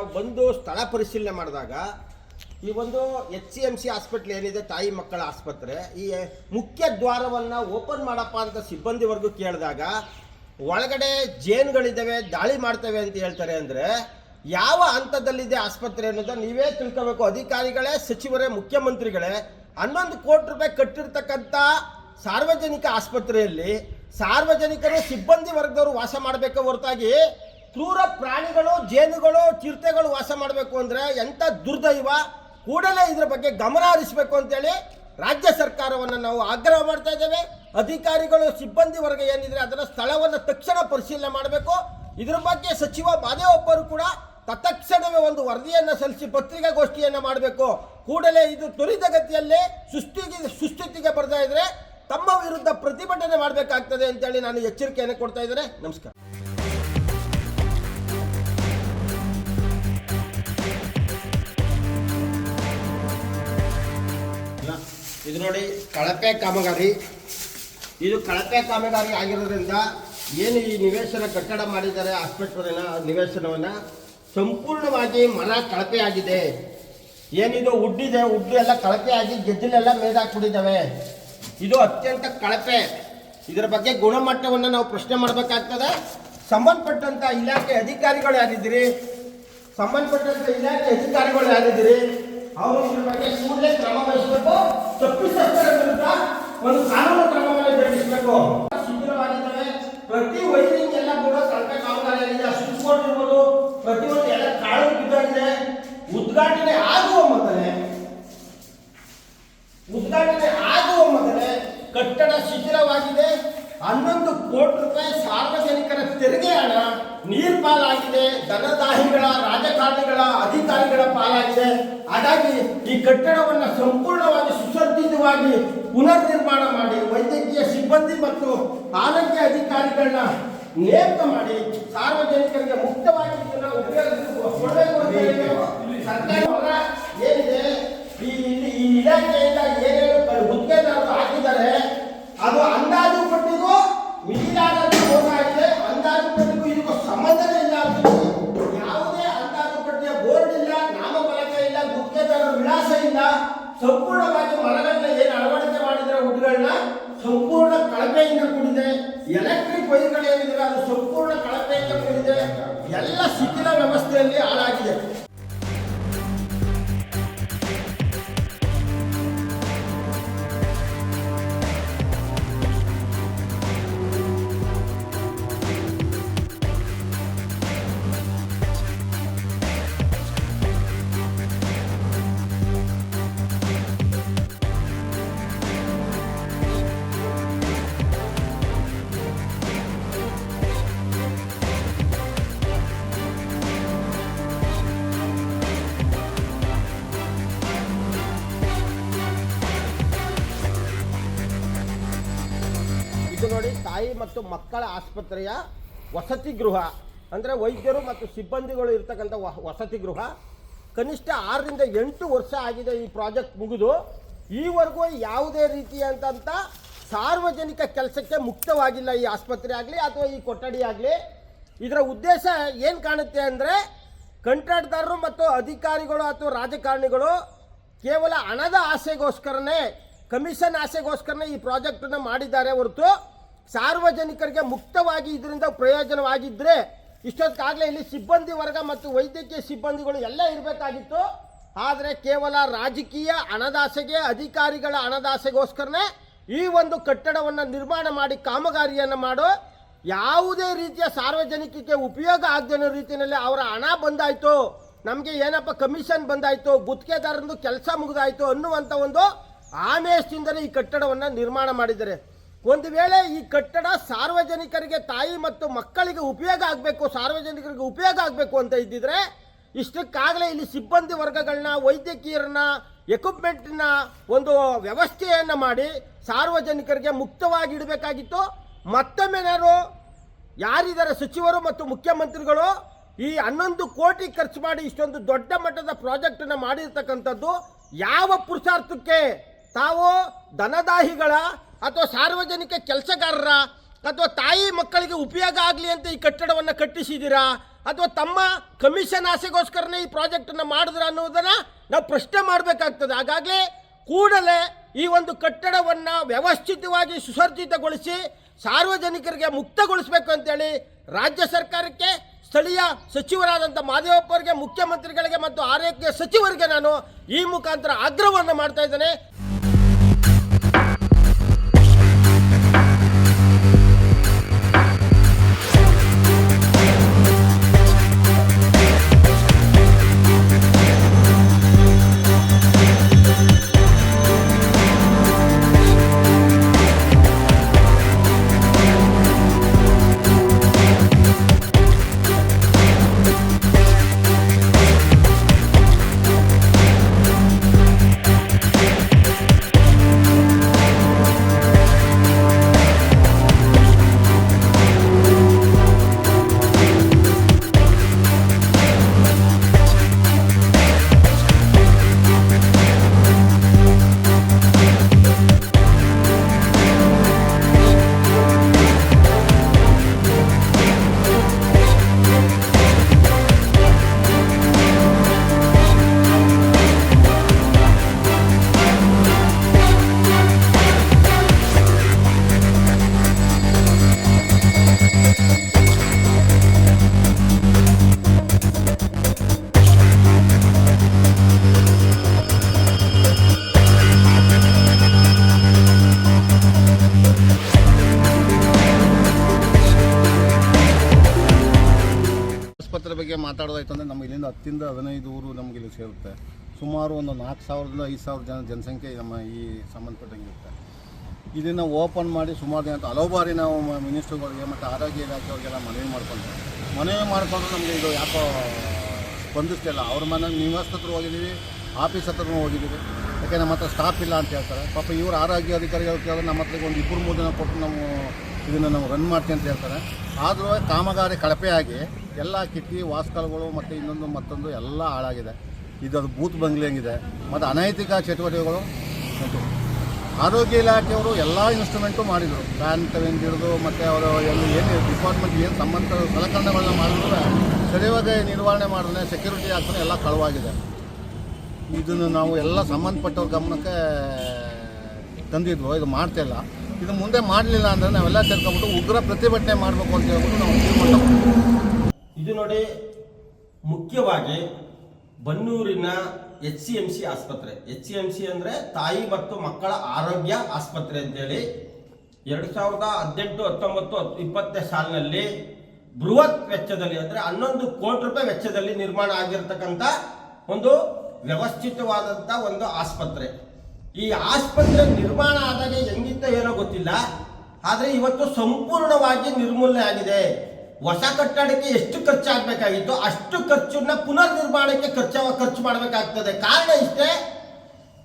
ನಾವು ಬಂದು ಸ್ಥಳ ಪರಿಶೀಲನೆ ಮಾಡಿದಾಗ ಈ ಒಂದು H C M C hospital ಏನಿದೆ, ತಾಯಿ ಮಕ್ಕಳ ಆಸ್ಪತ್ರೆ, ಈ ಮುಖ್ಯ ದ್ವಾರವನ್ನು ಓಪನ್ ಮಾಡಪ್ಪ ಅಂತ ಸಿಬ್ಬಂದಿ ವರ್ಗ ಕೇಳಿದಾಗ, ಒಳಗಡೆ ಜೇನುಗಳಿದ್ದಾವೆ ದಾಳಿ ಮಾಡ್ತವೆ ಅಂತ ಹೇಳ್ತಾರೆ ಅಂದರೆ, ಯಾವ ಹಂತದಲ್ಲಿದೆ ಆಸ್ಪತ್ರೆ ಅನ್ನೋದನ್ನ ನೀವೇ ತಿಳ್ಕೋಬೇಕು. ಅಧಿಕಾರಿಗಳೇ, ಸಚಿವರೇ, ಮುಖ್ಯಮಂತ್ರಿಗಳೇ, ಹನ್ನೊಂದು ಕೋಟಿ ರೂಪಾಯಿ ಕಟ್ಟಿರ್ತಕ್ಕಂಥ ಸಾರ್ವಜನಿಕ ಆಸ್ಪತ್ರೆಯಲ್ಲಿ ಸಾರ್ವಜನಿಕರೇ, ಸಿಬ್ಬಂದಿ ವರ್ಗದವರು ವಾಸ ಮಾಡಬೇಕು ಹೊರತಾಗಿ ಕ್ರೂರ ಪ್ರಾಣಿಗಳು, ಜೇನುಗಳು, ಚಿರತೆಗಳು ವಾಸ ಮಾಡಬೇಕು ಅಂದರೆ ಎಂಥ ದುರ್ದೈವ ಕೂಡಲೇ ಇದರ ಬಗ್ಗೆ ಗಮನ ಹರಿಸಬೇಕು ಅಂತೇಳಿ ರಾಜ್ಯ ಸರ್ಕಾರವನ್ನು ನಾವು ಆಗ್ರಹ ಮಾಡ್ತಾ ಇದ್ದೇವೆ. ಅಧಿಕಾರಿಗಳು, ಸಿಬ್ಬಂದಿ ವರ್ಗ ಏನಿದ್ರೆ ಅದರ ಸ್ಥಳವನ್ನು ತಕ್ಷಣ ಪರಿಶೀಲನೆ ಮಾಡಬೇಕು. ಇದರ ಬಗ್ಗೆ ಸಚಿವ ಮಾದೇವಪ್ಪರು ಕೂಡ ತತ್ಕ್ಷಣವೇ ಒಂದು ವರದಿಯನ್ನು ಸಲ್ಲಿಸಿ ಪತ್ರಿಕಾಗೋಷ್ಠಿಯನ್ನು ಮಾಡಬೇಕು. ಕೂಡಲೇ ಇದು ತ್ವರಿತಗತಿಯಲ್ಲಿ ಸುಸ್ಥಿತಿ, ಸುಸ್ಥಿತಿಗೆ ಬರ್ತಾ ಇದ್ರೆ ತಮ್ಮ ವಿರುದ್ಧ ಪ್ರತಿಭಟನೆ ಮಾಡಬೇಕಾಗ್ತದೆ ಅಂತೇಳಿ ನಾನು ಎಚ್ಚರಿಕೆಯನ್ನು ಕೊಡ್ತಾ ಇದ್ದೇನೆ. ನಮಸ್ಕಾರ. ಇದು ನೋಡಿ ಕಳಪೆ ಕಾಮಗಾರಿ. ಇದು ಕಳಪೆ ಕಾಮಗಾರಿ ಆಗಿರೋದ್ರಿಂದ ಏನು ಈ ನಿವೇಶನ ಕಟ್ಟಡ ಮಾಡಿದ್ದಾರೆ, ಆಸ್ಪತ್ರೆನ, ನಿವೇಶನವನ್ನು ಸಂಪೂರ್ಣವಾಗಿ ಮರ ಕಳಪೆ ಆಗಿದೆ. ಏನಿದು ಉಡ್ಡಿದೆ, ಉಡ್ಡು ಎಲ್ಲ ಕಳಪೆ ಆಗಿ ಗೆದ್ದಲೆಲ್ಲ ಮೇದಾಕ್ಬಿಟ್ಟಿದ್ದಾವೆ. ಇದು ಅತ್ಯಂತ ಕಳಪೆ. ಇದರ ಬಗ್ಗೆ ಗುಣಮಟ್ಟವನ್ನು ನಾವು ಪ್ರಶ್ನೆ ಮಾಡಬೇಕಾಗ್ತದೆ. ಸಂಬಂಧಪಟ್ಟಂತ ಇಲಾಖೆ ಅಧಿಕಾರಿಗಳು ಯಾರಿದ್ದೀರಿ? ಸಂಬಂಧಪಟ್ಟಂತ ಇಲಾಖೆ ಅಧಿಕಾರಿಗಳು ಯಾರಿದ್ದೀರಿ? ಅವರು ಇದ್ರ ಬಗ್ಗೆ ಕೂಡಲೇ ಕ್ರಮ ವಹಿಸಬೇಕು. ವಿರುದ್ಧ ಒಂದು ಕಾನೂನು ಕ್ರಮವನ್ನು ಜರುಗಿಸಬೇಕು ಶಿಬಿರವಾಗಿದ್ದಾವೆ ಪ್ರತಿ ವೈದ್ಯರಿಗೆ ಎಲ್ಲ ಕೂಡ ಕಳಪೆ ಕಾಮಗಾರಿಯಾಗಿದೆ ಸ್ವಿಚ್ ಬೋರ್ಡ್ ಇರ್ಬೋದು, ಪ್ರತಿಯೊಂದು ಎಲ್ಲ ಕಾಳು ಬಿದ್ದಾಗಿದೆ. ಉದ್ಘಾಟನೆ ಆಗುವ ಮೊದಲೇ, ಉದ್ಘಾಟನೆ ಆಗುವ ಮೊದಲೇ ಕಟ್ಟಡ ಶಿಥಿಲವಾಗಿದೆ. ಹನ್ನೊಂದು ಕೋಟಿ ರೂಪಾಯಿ ಸಾರ್ವಜನಿಕರ ತೆರಿಗೆ ಹಣ, ನೀರ್ ಪಾಲಾಗಿದೆ. ಧನದಾಹಿಗಳ, ರಾಜಕಾರಣಿಗಳ, ಅಧಿಕಾರಿಗಳ ಪಾಲಾಗಿದೆ. ಹಾಗಾಗಿ ಈ ಕಟ್ಟಡವನ್ನು ಸಂಪೂರ್ಣವಾಗಿ ಸುಸಜ್ಜಿತವಾಗಿ ಪುನರ್ ನಿರ್ಮಾಣ ಮಾಡಿ ವೈದ್ಯಕೀಯ ಸಿಬ್ಬಂದಿ ಮತ್ತು ಆರೋಗ್ಯ ಅಧಿಕಾರಿಗಳನ್ನ ನೇಮಕ ಮಾಡಿ ಸಾರ್ವಜನಿಕರಿಗೆ ಮುಕ್ತವಾಗಿ ಇದನ್ನು ಸರ್ಕಾರಿ ಸಂಪೂರ್ಣವಾಗಿ ಮರಗಳನ್ನ ಏನು ಅಳವಡಿಕೆ ಮಾಡಿದ್ರೆ ಹುಡುಗಳನ್ನ ಸಂಪೂರ್ಣ ಕಳಪೆಯಿಂದ ಕೂಡಿದೆ. ಎಲೆಕ್ಟ್ರಿಕ್ ವೈರ್ಗಳು ಏನಿದೆ ಅದು ಸಂಪೂರ್ಣ ಕಳಪೆಯಿಂದ ಕೂಡಿದೆ. ಎಲ್ಲ ಶಿಥಿಲ ವ್ಯವಸ್ಥೆಯಲ್ಲಿ ಹಾಳಾಗಿದೆ. ತಾಯಿ ಮತ್ತು ಮಕ್ಕಳ ಆಸ್ಪತ್ರೆಯ ವಸತಿ ಗೃಹ, ಅಂದರೆ ವೈದ್ಯರು ಮತ್ತು ಸಿಬ್ಬಂದಿಗಳು ಇರ್ತಕ್ಕಂಥ ವಸತಿ ಗೃಹ. ಕನಿಷ್ಠ ಆರರಿಂದ ಎಂಟು ವರ್ಷ ಆಗಿದೆ ಈ ಪ್ರಾಜೆಕ್ಟ್ ಮುಗಿದು. ಈವರೆಗೂ ಯಾವುದೇ ರೀತಿಯಾದಂಥ ಸಾರ್ವಜನಿಕ ಕೆಲಸಕ್ಕೆ ಮುಕ್ತವಾಗಿಲ್ಲ ಈ ಆಸ್ಪತ್ರೆ ಆಗಲಿ ಅಥವಾ ಈ ಕೊಠಡಿ ಆಗಲಿ. ಇದರ ಉದ್ದೇಶ ಏನು ಕಾಣುತ್ತೆ ಅಂದರೆ ಕಂಟ್ರಾಟ್ದಾರರು ಮತ್ತು ಅಧಿಕಾರಿಗಳು ಅಥವಾ ರಾಜಕಾರಣಿಗಳು ಕೇವಲ ಹಣದ ಆಸೆಗೋಸ್ಕರನೇ, ಕಮಿಷನ್ ಆಸೆಗೋಸ್ಕರನೇ ಈ ಪ್ರಾಜೆಕ್ಟನ್ನು ಮಾಡಿದ್ದಾರೆ ಹೊರತು ಸಾರ್ವಜನಿಕರಿಗೆ ಮುಕ್ತವಾಗಿ ಇದರಿಂದ ಪ್ರಯೋಜನವಾಗಿದ್ದರೆ ಇಷ್ಟೊತ್ತಾಗಲೇ ಇಲ್ಲಿ ಸಿಬ್ಬಂದಿ ವರ್ಗ ಮತ್ತು ವೈದ್ಯಕೀಯ ಸಿಬ್ಬಂದಿಗಳು ಎಲ್ಲ ಇರಬೇಕಾಗಿತ್ತು. ಆದರೆ ಕೇವಲ ರಾಜಕೀಯ ಹಣದಾಸೆಗೆ ಅಧಿಕಾರಿಗಳ ಹಣದಾಸೆಗೋಸ್ಕರನೇ ಈ ಒಂದು ಕಟ್ಟಡವನ್ನು ನಿರ್ಮಾಣ ಮಾಡಿ ಕಾಮಗಾರಿಯನ್ನು ಮಾಡೋ ಯಾವುದೇ ರೀತಿಯ ಸಾರ್ವಜನಿಕಕ್ಕೆ ಉಪಯೋಗ ಆಗದೇ ರೀತಿಯಲ್ಲಿ ಅವರ ಹಣ ಬಂದಾಯಿತು. ನಮಗೆ ಏನಪ್ಪ ಕಮಿಷನ್ ಬಂದಾಯಿತು ಗುತ್ತಿಗೆದಾರರಂದು ಕೆಲಸ ಮುಗಿದಾಯಿತು ಅನ್ನುವಂಥ ಒಂದು ಆಮೇಶದಿಂದಲೇ ಈ ಕಟ್ಟಡವನ್ನು ನಿರ್ಮಾಣ ಮಾಡಿದ್ದಾರೆ. ಒಂದು ವೇಳೆ ಈ ಕಟ್ಟಡ ಸಾರ್ವಜನಿಕರಿಗೆ ತಾಯಿ ಮತ್ತು ಮಕ್ಕಳಿಗೆ ಉಪಯೋಗ ಆಗಬೇಕು, ಸಾರ್ವಜನಿಕರಿಗೆ ಉಪಯೋಗ ಆಗಬೇಕು ಅಂತ ಇದ್ದಿದ್ರೆ ಇಷ್ಟಕ್ಕಾಗಲೇ ಇಲ್ಲಿ ಸಿಬ್ಬಂದಿ ವರ್ಗಗಳನ್ನ, ವೈದ್ಯಕೀಯರನ್ನ ಎಕ್ವಿಪ್ಮೆಂಟ್ನ ಒಂದು ವ್ಯವಸ್ಥೆಯನ್ನು ಮಾಡಿ ಸಾರ್ವಜನಿಕರಿಗೆ ಮುಕ್ತವಾಗಿ ಇಡಬೇಕಾಗಿತ್ತು. ಮತ್ತೊಮ್ಮೆನಾರು ಯಾರಿದ್ದಾರೆ ಸಚಿವರು ಮತ್ತು ಮುಖ್ಯಮಂತ್ರಿಗಳು ಈ ಹನ್ನೊಂದು ಕೋಟಿ ಖರ್ಚು ಮಾಡಿ ಇಷ್ಟೊಂದು ದೊಡ್ಡ ಮಟ್ಟದ ಪ್ರಾಜೆಕ್ಟನ್ನು ಮಾಡಿರ್ತಕ್ಕಂಥದ್ದು ಯಾವ ಪುರುಷಾರ್ಥಕ್ಕೆ ತಾವು ಧನದಾಹಿಗಳ ಅಥವಾ ಸಾರ್ವಜನಿಕ ಕೆಲಸಗಾರರ ಅಥವಾ ತಾಯಿ ಮಕ್ಕಳಿಗೆ ಉಪಯೋಗ ಆಗಲಿ ಅಂತ ಈ ಕಟ್ಟಡವನ್ನು ಕಟ್ಟಿಸಿದ್ದೀರಾ ಅಥವಾ ತಮ್ಮ ಕಮಿಷನ್ ಆಸೆಗೋಸ್ಕರನೇ ಈ ಪ್ರಾಜೆಕ್ಟನ್ನು ಮಾಡಿದ್ರ ಅನ್ನೋದನ್ನು ನಾವು ಪ್ರಶ್ನೆ ಮಾಡಬೇಕಾಗ್ತದೆ. ಹಾಗಾಗಲೇ ಕೂಡಲೇ ಈ ಒಂದು ಕಟ್ಟಡವನ್ನು ವ್ಯವಸ್ಥಿತವಾಗಿ ಸುಸರ್ಜಿತಗೊಳಿಸಿ ಸಾರ್ವಜನಿಕರಿಗೆ ಮುಕ್ತಗೊಳಿಸಬೇಕು ಅಂತೇಳಿ ರಾಜ್ಯ ಸರ್ಕಾರಕ್ಕೆ, ಸ್ಥಳೀಯ ಸಚಿವರಾದಂಥ ಮಾದೇವಪ್ಪರಿಗೆ ಮುಖ್ಯಮಂತ್ರಿಗಳಿಗೆ ಮತ್ತು ಆರೋಗ್ಯ ಸಚಿವರಿಗೆ ನಾನು ಈ ಮುಖಾಂತರ ಆಗ್ರಹವನ್ನು ಮಾಡ್ತಾ ಇದ್ದೇನೆ. ಬಗ್ಗೆ ಮಾತಾಡೋದಾಯ್ತು ಅಂದರೆ ನಮ್ಮ ಇಲ್ಲಿಂದ ಹತ್ತಿಂದ ಹದಿನೈದು ಊರು ನಮಗೆ ಇಲ್ಲಿ ಸೇರುತ್ತೆ. ಸುಮಾರು ಒಂದು ನಾಲ್ಕು ಸಾವಿರದಿಂದ ಐದು ಸಾವಿರ ಜನ ಜನಸಂಖ್ಯೆ ನಮ್ಮ ಈ ಸಂಬಂಧಪಟ್ಟಂಗೆ ಇರುತ್ತೆ ಇದನ್ನು ಓಪನ್ ಮಾಡಿ ಸುಮಾರು ದಿನ. ಹಲವು ಬಾರಿ ನಾವು ಮಿನಿಸ್ಟ್ರುಗಳಿಗೆ ಮತ್ತು ಆರೋಗ್ಯ ಇಲಾಖೆಯವ್ರಿಗೆಲ್ಲ ಮನವಿ ಮಾಡ್ಕೊಂಡ್ವಿ. ಮನವಿ ಮಾಡಿಕೊಂಡು ನಮಗೆ ಇದು ಯಾಕೋ ಸ್ಪಂದಿಸ್ತಿಲ್ಲ ಅವ್ರ ಮನೆ ನಿವಾಸದ ಹತ್ರ ಹೋಗಿದ್ದೀವಿ ಆಫೀಸ್ ಹತ್ರನೂ ಹೋಗಿದ್ದೀವಿ ಯಾಕೆ ನಮ್ಮ ಹತ್ರ ಸ್ಟಾಫ್ ಇಲ್ಲ ಅಂತ ಹೇಳ್ತಾರೆ. ಪಾಪ ಇವರು ಆರೋಗ್ಯ ಅಧಿಕಾರಿಗಳು ಕೇಳಿದ್ರೆ ನಮ್ಮ ಹತ್ರ ಒಂದು ಇಬ್ಬರು ಮೂರು ಜನ ಕೊಟ್ಟು ನಾವು ಇದನ್ನು ನಾವು ರನ್ ಮಾಡ್ತೀವಿ ಅಂತ ಹೇಳ್ತಾರೆ. ಆದರೂ ಕಾಮಗಾರಿ ಕಳಪೆಯಾಗಿ ಎಲ್ಲ ಕಿಟಕಿ, ವಾಸ್ಕಲ್ಗಳು ಮತ್ತು ಇನ್ನೊಂದು ಮತ್ತೊಂದು ಎಲ್ಲ ಹಾಳಾಗಿದೆ. ಇದು ಅದು ಬೂತ್ ಬಂಗ್ಲೆ ಹಂಗಿದೆ. ಮತ್ತು ಅನೈತಿಕ ಚಟುವಟಿಕೆಗಳು ಆರೋಗ್ಯ ಇಲಾಖೆಯವರು ಎಲ್ಲ ಇನ್ಸ್ಟ್ರೂಮೆಂಟು ಮಾಡಿದರು. ಫ್ಯಾನ್ ತಗೊಂಡು ಹಿಡಿದು ಮತ್ತು ಅವರು ಎಲ್ಲ ಏನು ಡಿಪಾರ್ಟ್ಮೆಂಟ್ ಏನು ಸಂಬಂಧ ಸಲಕರಣೆಗಳನ್ನ ಮಾಡಿದ್ರೆ ಸರಿಯಾಗಿ ನಿರ್ವಹಣೆ ಮಾಡಿದ್ರೆ ಸೆಕ್ಯೂರಿಟಿ ಆಗ್ತಾನೆ ಎಲ್ಲ ಕಳವಾಗಿದೆ. ಇದನ್ನು ನಾವು ಎಲ್ಲ ಸಂಬಂಧಪಟ್ಟವ್ರ ಗಮನಕ್ಕೆ ತಂದಿದ್ವು. ಇದು ಮಾಡ್ತಿಲ್ಲ ಇದು ಮುಂದೆ ಮಾಡಲಿಲ್ಲ ಅಂದರೆ ನಾವೆಲ್ಲ ಸೇರ್ಕೊಂಡ್ಬಿಟ್ಟು ಉಗ್ರ ಪ್ರತಿಭಟನೆ ಮಾಡಬೇಕು ಅಂತ ಹೇಳ್ಬಿಟ್ಟು ನಾವು ಇದು ನೋಡಿ ಮುಖ್ಯವಾಗಿ ಬನ್ನೂರಿನ ಎಚ್ ಸಿ ಎಂ ಸಿ ಆಸ್ಪತ್ರೆ. ಎಚ್ ಸಿ ಎಂ ಸಿ ಅಂದರೆ ತಾಯಿ ಮತ್ತು ಮಕ್ಕಳ ಆರೋಗ್ಯ ಆಸ್ಪತ್ರೆ ಅಂತೇಳಿ. ಎರಡು ಸಾವಿರದ ಹದಿನೆಂಟು, ಹತ್ತೊಂಬತ್ತು, ಹತ್ತು- ಇಪ್ಪತ್ತನೇ ಸಾಲಿನಲ್ಲಿ ಬೃಹತ್ ವೆಚ್ಚದಲ್ಲಿ ಅಂದರೆ ಹನ್ನೊಂದು ಕೋಟಿ ರೂಪಾಯಿ ವೆಚ್ಚದಲ್ಲಿ ನಿರ್ಮಾಣ ಆಗಿರತಕ್ಕಂಥ ಒಂದು ವ್ಯವಸ್ಥಿತವಾದಂಥ ಒಂದು ಆಸ್ಪತ್ರೆ. ಈ ಆಸ್ಪತ್ರೆ ನಿರ್ಮಾಣ ಆದಾಗ ಹೆಂಗಿತ್ತ ಏನೋ ಗೊತ್ತಿಲ್ಲ. ಆದರೆ ಇವತ್ತು ಸಂಪೂರ್ಣವಾಗಿ ನಿರ್ಮೂಲನೆ ಆಗಿದೆ. ಹೊಸ ಕಟ್ಟಡಕ್ಕೆ ಎಷ್ಟು ಖರ್ಚಾಗಬೇಕಾಗಿತ್ತು, ಅಷ್ಟು ಖರ್ಚನ್ನ ಪುನರ್ ನಿರ್ಮಾಣಕ್ಕೆ ಖರ್ಚ ಖರ್ಚು ಮಾಡಬೇಕಾಗ್ತದೆ. ಕಾರಣ ಇಷ್ಟೇ,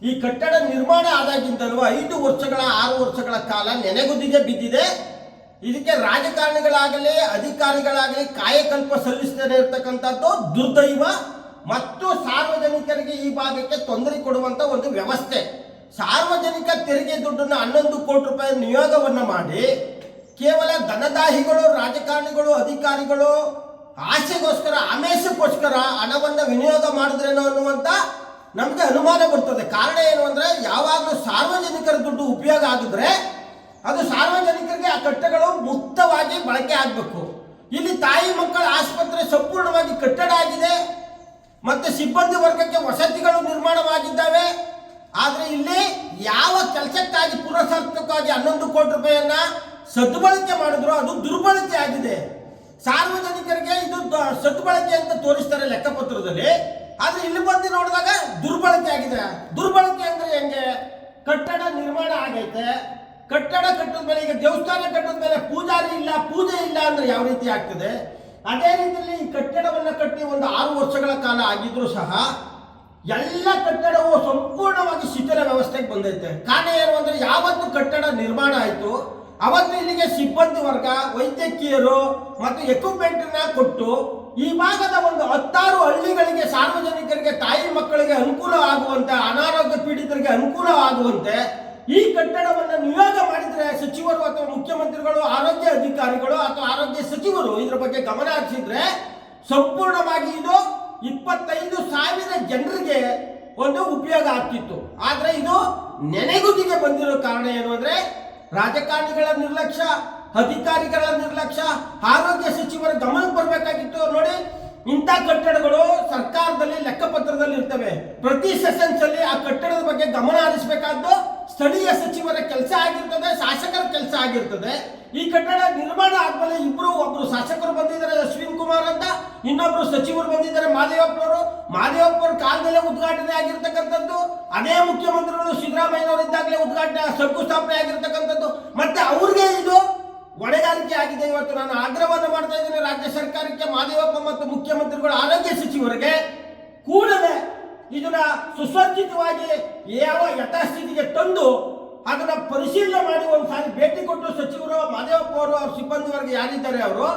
ಈ ಕಟ್ಟಡ ನಿರ್ಮಾಣ ಆದಾಗಿಂದಲೂ ಐದು ವರ್ಷಗಳ, ಆರು ವರ್ಷಗಳ ಕಾಲ ನೆನೆಗುದಿಗೆ ಬಿದ್ದಿದೆ. ಇದಕ್ಕೆ ರಾಜಕಾರಣಿಗಳಾಗಲಿ, ಅಧಿಕಾರಿಗಳಾಗಲಿ ಕಾಯಕಲ್ಪ ಸಲ್ಲಿಸದೇ ಇರತಕ್ಕಂಥದ್ದು ದುರ್ದೈವ ಮತ್ತು ಸಾರ್ವಜನಿಕರಿಗೆ ಈ ಭಾಗಕ್ಕೆ ತೊಂದರೆ ಕೊಡುವಂತ ಒಂದು ವ್ಯವಸ್ಥೆ. ಸಾರ್ವಜನಿಕ ತೆರಿಗೆ ದುಡ್ಡನ್ನು ಹನ್ನೊಂದು ಕೋಟಿ ರೂಪಾಯಿ ನಿಯೋಗವನ್ನು ಮಾಡಿ, ಕೇವಲ ಧನದಾಹಿಗಳು, ರಾಜಕಾರಣಿಗಳು, ಅಧಿಕಾರಿಗಳು ಆಸೆಗೋಸ್ಕರ ಆಮೇಶಕ್ಕೋಸ್ಕರ ಹಣವನ್ನು ವಿನಿಯೋಗ ಮಾಡಿದ್ರೇನೋ ಅನ್ನುವಂತ ನಮಗೆ ಅನುಮಾನ ಬರ್ತದೆ. ಕಾರಣ ಏನು ಅಂದ್ರೆ, ಯಾವಾಗಲೂ ಸಾರ್ವಜನಿಕರ ದುಡ್ಡು ಉಪಯೋಗ ಆಗಿದ್ರೆ ಅದು ಸಾರ್ವಜನಿಕರಿಗೆ ಆ ಕಟ್ಟಡಗಳು ಮುಕ್ತವಾಗಿ ಬಳಕೆ ಆಗಬೇಕು. ಇಲ್ಲಿ ತಾಯಿ ಮಕ್ಕಳ ಆಸ್ಪತ್ರೆ ಸಂಪೂರ್ಣವಾಗಿ ಕಟ್ಟಡ ಆಗಿದೆ. ಮತ್ತೆ ಸಿಬ್ಬಂದಿ ವರ್ಗಕ್ಕೆ ವಸತಿಗಳು ನಿರ್ಮಾಣವಾಗಿದ್ದಾವೆ. ಆದ್ರೆ ಇಲ್ಲಿ ಯಾವ ಕೆಲಸಕ್ಕಾಗಿ ಪುರಸ್ಕೃತವಾಗಿ ಹನ್ನೊಂದು ಕೋಟಿ ರೂಪಾಯಿಯನ್ನ ಸದ್ಬಳಕೆ ಮಾಡಿದ್ರು ಅದು ದುರ್ಬಳಕೆ ಆಗಿದೆ. ಸಾರ್ವಜನಿಕರಿಗೆ ಇದು ಸದ್ಬಳಕೆ ಅಂತ ತೋರಿಸ್ತಾರೆ ಲೆಕ್ಕಪತ್ರದಲ್ಲಿ. ಆದ್ರೆ ಇಲ್ಲಿ ಬಂದು ನೋಡಿದಾಗ ದುರ್ಬಳಕೆ ಆಗಿದೆ. ದುರ್ಬಳಕೆ ಅಂದ್ರೆ ಹೆಂಗೆ? ಕಟ್ಟಡ ನಿರ್ಮಾಣ ಆಗೈತೆ. ಕಟ್ಟಡ ಕಟ್ಟಿದ ಮೇಲೆ ಈಗ ದೇವಸ್ಥಾನ ಕಟ್ಟಿದ ಮೇಲೆ ಪೂಜಾರಿ ಇಲ್ಲ, ಪೂಜೆ ಇಲ್ಲ ಅಂದ್ರೆ ಯಾವ ರೀತಿ ಆಗ್ತದೆ? ಅದೇ ರೀತಿಯಲ್ಲಿ ಈ ಕಟ್ಟಡವನ್ನ ಕಟ್ಟಿ ಒಂದು ಆರು ವರ್ಷಗಳ ಕಾಲ ಆಗಿದ್ರು ಸಹ ಎಲ್ಲ ಕಟ್ಟಡವು ಸಂಪೂರ್ಣವಾಗಿ ಶಿಥಿಲ ವ್ಯವಸ್ಥೆಗೆ ಬಂದೈತೆ. ಕಾರಣ ಏನು ಅಂದ್ರೆ ಯಾವತ್ತು ಕಟ್ಟಡ ನಿರ್ಮಾಣ ಆಯಿತು, ಅವತ್ತು ಇಲ್ಲಿಗೆ ಸಿಬ್ಬಂದಿ ವರ್ಗ, ವೈದ್ಯಕೀಯರು ಮತ್ತು ಎಕ್ವಿಪ್ಮೆಂಟ್ ಕೊಟ್ಟು ಈ ಭಾಗದ ಒಂದು ಹತ್ತಾರು ಹಳ್ಳಿಗಳಿಗೆ, ಸಾರ್ವಜನಿಕರಿಗೆ, ತಾಯಿ ಮಕ್ಕಳಿಗೆ ಅನುಕೂಲ ಆಗುವಂತೆ, ಅನಾರೋಗ್ಯ ಪೀಡಿತರಿಗೆ ಅನುಕೂಲ ಆಗುವಂತೆ ಈ ಕಟ್ಟಡವನ್ನು ನಿಯೋಗ ಮಾಡಿದರೆ ಸಚಿವರು ಅಥವಾ ಮುಖ್ಯಮಂತ್ರಿಗಳು, ಆರೋಗ್ಯ ಅಧಿಕಾರಿಗಳು ಅಥವಾ ಆರೋಗ್ಯ ಸಚಿವರು ಇದರ ಬಗ್ಗೆ ಗಮನ ಹರಿಸಿದ್ರೆ ಸಂಪೂರ್ಣವಾಗಿ ಇದು ಇಪ್ಪತ್ತೈದು ಸಾವಿರ ಜನರಿಗೆ ಒಂದು ಉಪಯೋಗ ಆಗ್ತಿತ್ತು. ಆದ್ರೆ ಇದು ನೆನೆಗುದಿಗೆ ಬಂದಿರೋ ಕಾರಣ ಏನು ಅಂದ್ರೆ ರಾಜಕಾರಣಿಗಳ ನಿರ್ಲಕ್ಷ್ಯ, ಅಧಿಕಾರಿಗಳ ನಿರ್ಲಕ್ಷ್ಯ, ಆರೋಗ್ಯ ಸಚಿವರ ಗಮನಕ್ಕೆ ಬರಬೇಕಾಗಿತ್ತು ನೋಡಿ. ಇಂಥ ಕಟ್ಟಡಗಳು ಸರ್ಕಾರದಲ್ಲಿ ಲೆಕ್ಕಪತ್ರದಲ್ಲಿ ಇರ್ತವೆ ಪ್ರತಿ ಸೆಷನ್ಸ್ ಅಲ್ಲಿ ಆ ಕಟ್ಟಡದ ಬಗ್ಗೆ ಗಮನ ಹರಿಸಬೇಕಾದ್ದು ಸ್ಥಳೀಯ ಸಚಿವರ ಕೆಲಸ ಆಗಿರ್ತದೆ, ಶಾಸಕರ ಕೆಲಸ ಆಗಿರ್ತದೆ. ಈ ಕಟ್ಟಡ ನಿರ್ಮಾಣ ಆದ್ಮೇಲೆ ಇಬ್ರು, ಒಬ್ರು ಶಾಸಕರು ಬಂದಿದ್ದಾರೆ, ಅಶ್ವಿನ್ ಕುಮಾರ್ ಅಂತ, ಇನ್ನೊಬ್ರು ಸಚಿವರು ಬಂದಿದ್ದಾರೆ, ಮಾದೇವಪ್ಪನವರು. ಮಾದೇವಪ್ಪನ ಕಾಲದಲ್ಲೇ ಉದ್ಘಾಟನೆ ಆಗಿರ್ತಕ್ಕಂಥದ್ದು. ಅದೇ ಮುಖ್ಯಮಂತ್ರಿಗಳು ಸಿದ್ದರಾಮಯ್ಯನವರು ಇದ್ದಾಗಲೇ ಉದ್ಘಾಟನೆ ಶಂಕುಸ್ಥಾಪನೆ ಆಗಿರ್ತಕ್ಕಂಥದ್ದು. ಮತ್ತೆ ಅವ್ರಿಗೆ ಇದು ಹೊಣೆಗಾರಿಕೆ ಆಗಿದೆ. ಇವತ್ತು ನಾನು ಆಗ್ರಹವನ್ನು ಮಾಡ್ತಾ ಇದ್ದೇನೆ ರಾಜ್ಯ ಸರ್ಕಾರಕ್ಕೆ, ಮಾದೇವಪ್ಪ ಮತ್ತು ಮುಖ್ಯಮಂತ್ರಿಗಳು ಆರೋಗ್ಯ ಸಚಿವರಿಗೆ. ಕೂಡಲೇ ಇದನ್ನ ಸುಸಜ್ಜಿತವಾಗಿ ಯಾವ ಯಥಾಸ್ಥಿತಿಗೆ ತಂದು ಅದನ್ನ ಪರಿಶೀಲನೆ ಮಾಡಿ ಒಂದು ಸಾರಿ ಭೇಟಿ ಕೊಟ್ಟು ಸಚಿವರು ಮಾದೇವಪ್ಪ ಅವರು, ಅವ್ರ ಸಿಬ್ಬಂದಿ ವರ್ಗ ಯಾರಿದ್ದಾರೆ ಅವರು,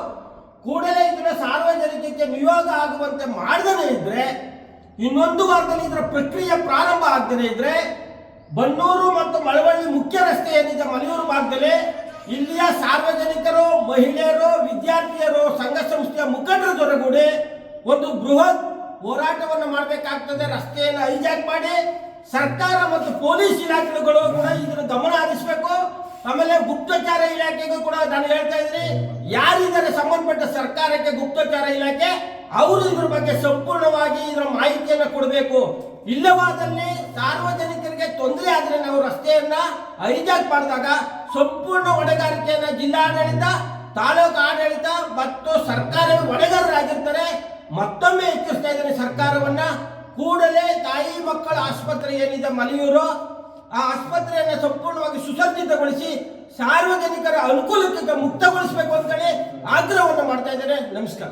ಕೂಡಲೇ ಇದನ್ನ ಸಾರ್ವಜನಿಕಕ್ಕೆ ನಿಯೋಗ ಆಗುವಂತೆ ಮಾಡದೇ ಇದ್ರೆ, ಇನ್ನೊಂದು ವಾರದಲ್ಲಿ ಇದರ ಪ್ರಕ್ರಿಯೆ ಪ್ರಾರಂಭ ಆಗದೇ ಇದ್ರೆ, ಬನ್ನೂರು ಮತ್ತು ಮಳವಳ್ಳಿ ಮುಖ್ಯ ರಸ್ತೆ ಏನಿದೆ ಮಲೆಯೂರು ಭಾಗದಲ್ಲಿ, ಇಲ್ಲಿಯ ಸಾರ್ವಜನಿಕರು, ಮಹಿಳೆಯರು, ವಿದ್ಯಾರ್ಥಿಯರು, ಸಂಘ ಸಂಸ್ಥೆಯ ಮುಖಂಡರು ಜೊತೆಗೂಡಿ ಒಂದು ಬೃಹತ್ ಹೋರಾಟವನ್ನು ಮಾಡಬೇಕಾಗ್ತದೆ, ರಸ್ತೆಯನ್ನು ಹೈಜಾಕ್ ಮಾಡಿ ಸರ್ಕಾರ ಮತ್ತು ಪೊಲೀಸ್ ಇಲಾಖೆಗಳು ಕೂಡ ಇದನ್ನು ಗಮನ ಹರಿಸಬೇಕು. ಆಮೇಲೆ ಗುಪ್ತಚಾರ ಇಲಾಖೆಗೂ ಕೂಡ ನಾನು ಹೇಳ್ತಾ ಇದ್ದೀನಿ, ಯಾರಿದ್ದಾರೆ ಸಂಬಂಧಪಟ್ಟ ಸರ್ಕಾರಕ್ಕೆ ಗುಪ್ತಚಾರ ಇಲಾಖೆ, ಅವರು ಇದ್ರ ಬಗ್ಗೆ ಸಂಪೂರ್ಣವಾಗಿ ಇದರ ಮಾಹಿತಿಯನ್ನು ಕೊಡಬೇಕು. ಇಲ್ಲವಾದಲ್ಲಿ ಸಾರ್ವಜನಿಕರಿಗೆ ತೊಂದರೆ ಆದರೆ ನಾವು ರಸ್ತೆಯನ್ನ ಹೈಜಾಕ್ ಮಾಡಿದಾಗ ಸಂಪೂರ್ಣ ಹೊಣೆಗಾರಿಕೆಯನ್ನ ಜಿಲ್ಲಾಡಳಿತ, ತಾಲೂಕು ಆಡಳಿತ ಮತ್ತು ಸರ್ಕಾರವೇ ಹೊಣೆಗಾರರಾಗಿರ್ತಾರೆ. ಮತ್ತೊಮ್ಮೆ ಎಚ್ಚರಿಸ್ತಾ ಇದ್ದೇನೆ ಸರ್ಕಾರವನ್ನ. ಕೂಡಲೇ ತಾಯಿ ಮಕ್ಕಳ ಆಸ್ಪತ್ರೆ ಏನಿದೆ ಮಲೆಯೂರು, ಆ ಆಸ್ಪತ್ರೆಯನ್ನು ಸಂಪೂರ್ಣವಾಗಿ ಸುಸಜ್ಜಿತಗೊಳಿಸಿ ಸಾರ್ವಜನಿಕರ ಅನುಕೂಲಕ್ಕೆ ಮುಕ್ತಗೊಳಿಸಬೇಕು ಅಂತೇಳಿ ಆಗ್ರಹವನ್ನು ಮಾಡ್ತಾ ಇದ್ದಾರೆ ನಮಸ್ಕಾರ.